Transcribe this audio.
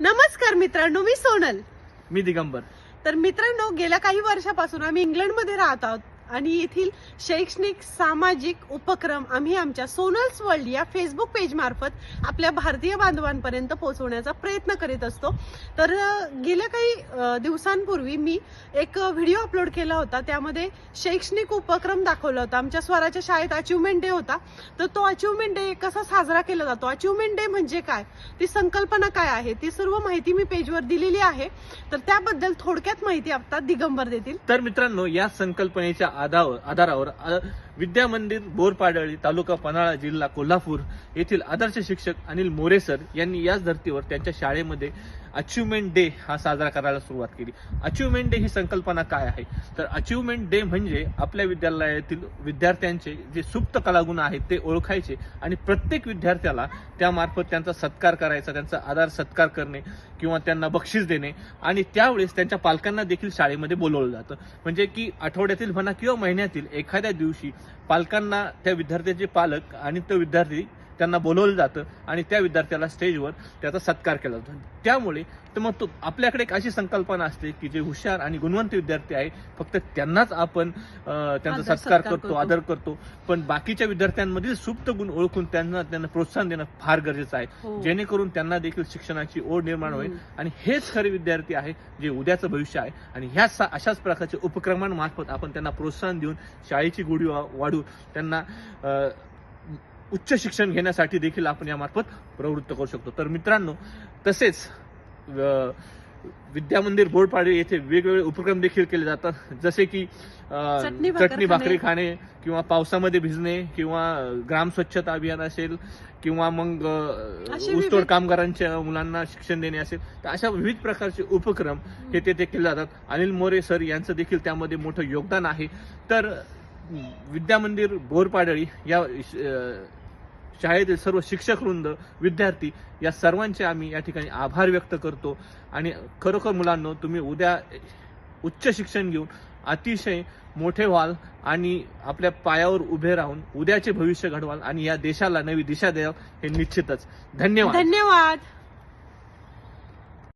नमस्कार मित्रांनो मी सोनल. मी दिगंबर. तर मित्रांनो गेल्या काही वर्षापासून आम्ही इंग्लंडमध्ये राहत आहोत. आणि येथील शैक्षणिक सामाजिक उपक्रम आम्ही आमच्या सोनल्स वर्ल्ड या फेसबुक पेज मार्फत आपल्या भारतीय बांधवांपर्यंत पोहोचवण्याचा प्रयत्न करीत असतो. तर गेल्या काही दिवसांपूर्वी मी एक व्हिडिओ अपलोड केला होता. त्यामध्ये शैक्षणिक उपक्रम दाखवला होता. आमच्या स्वराच्या शाळेत अचिव्हमेंट डे होता. तर तो अचिव्हमेंट डे कसा साजरा केला जातो? अचिव्हमेंट डे म्हणजे काय? ती संकल्पना काय आहे? ती सर्व माहिती मी पेजवर दिलेली आहे. तर त्याबद्दल थोडक्यात माहिती आता दिगंबर देतील. तर मित्रांनो या संकल्पनेच्या आधावर आधारावर विद्या मंदिर बोरपाडळी तालुका पन्हाळा जिल्हा कोल्हापूर येथील आदर्श शिक्षक अनिल मोरे सर यांनी याच धर्तीवर त्यांच्या शाळेमध्ये अचिव्हमेंट डे हा साजरा करायला सुरुवात केली. अचिव्हमेंट डे ही संकल्पना काय आहे? तर अचिव्हमेंट डे म्हणजे आपल्या विद्यालयातील विद्यार्थ्यांचे जे सुप्त कलागुण आहेत ते ओळखायचे आणि प्रत्येक विद्यार्थ्याला त्यामार्फत त्यांचा सत्कार करायचा त्यांचा आधार सत्कार करणे किंवा त्यांना बक्षीस देणे आणि त्यावेळेस त्यांच्या पालकांना देखील शाळेमध्ये बोलवलं जातं. म्हणजे की आठवड्यातील म्हणा किंवा महिन्यातील एखाद्या दिवशी पालकांना त्या विद्यार्थ्याचे पालक आणि तो विद्यार्थी त्यांना बोलवलं जातं आणि त्या विद्यार्थ्याला स्टेजवर त्याचा सत्कार केला जातो त्यामुळे तर मग तो आपल्याकडे एक अशी संकल्पना असते की जे हुशार आणि गुणवंत विद्यार्थी आहे फक्त त्यांनाच आपण त्यांचा सत्कार करतो. आदर करतो पण बाकीच्या विद्यार्थ्यांमधील सुप्त गुण ओळखून त्यांना त्यांना प्रोत्साहन देणं फार गरजेचं आहे हो. जेणेकरून त्यांना देखील शिक्षणाची ओढ निर्माण होईल. आणि हेच खरे विद्यार्थी आहे जे उद्याचं भविष्य आहे आणि ह्या अशाच प्रकारच्या उपक्रमांमार्फत आपण त्यांना प्रोत्साहन देऊन शाळेची गोडी वा- वाढवून त्यांना उच्च शिक्षण घेण्यासाठी देखील आपण यामार्फत प्रवृत्त करू शकतो. तर मित्रांनो तसेच अं, विद्या मंदिर बोर्डपाडी येथे वेगवेगळे उपक्रम देखील केले जातात. जसे की चटणी भाकर खाणे. किंवा पावसामध्ये भिजणे किंवा ग्राम स्वच्छता अभियान असेल किंवा मग ऊसतोड कामगारांच्या मुलांना शिक्षण देणे असेल तर अशा विविध प्रकारचे उपक्रम हे तेथे केले जातात. अनिल मोरे सर यांचं देखील त्यामध्ये मोठं योगदान आहे. तर अं, विद्या मंदिर बोरपाडळी या शाळेतील सर्व शिक्षक वृंद विद्यार्थी या सर्वांचे आम्ही या ठिकाणी आभार व्यक्त करतो. आणि खरोखर मुलांनो तुम्ही उद्या उच्च शिक्षण घेऊन अतिशय मोठे व्हाल आणि आपल्या पायावर उभे राहून उद्याचे भविष्य घडवाल आणि या देशाला नवी दिशा द्याल हे निश्चितच. धन्यवाद. धन्यवाद.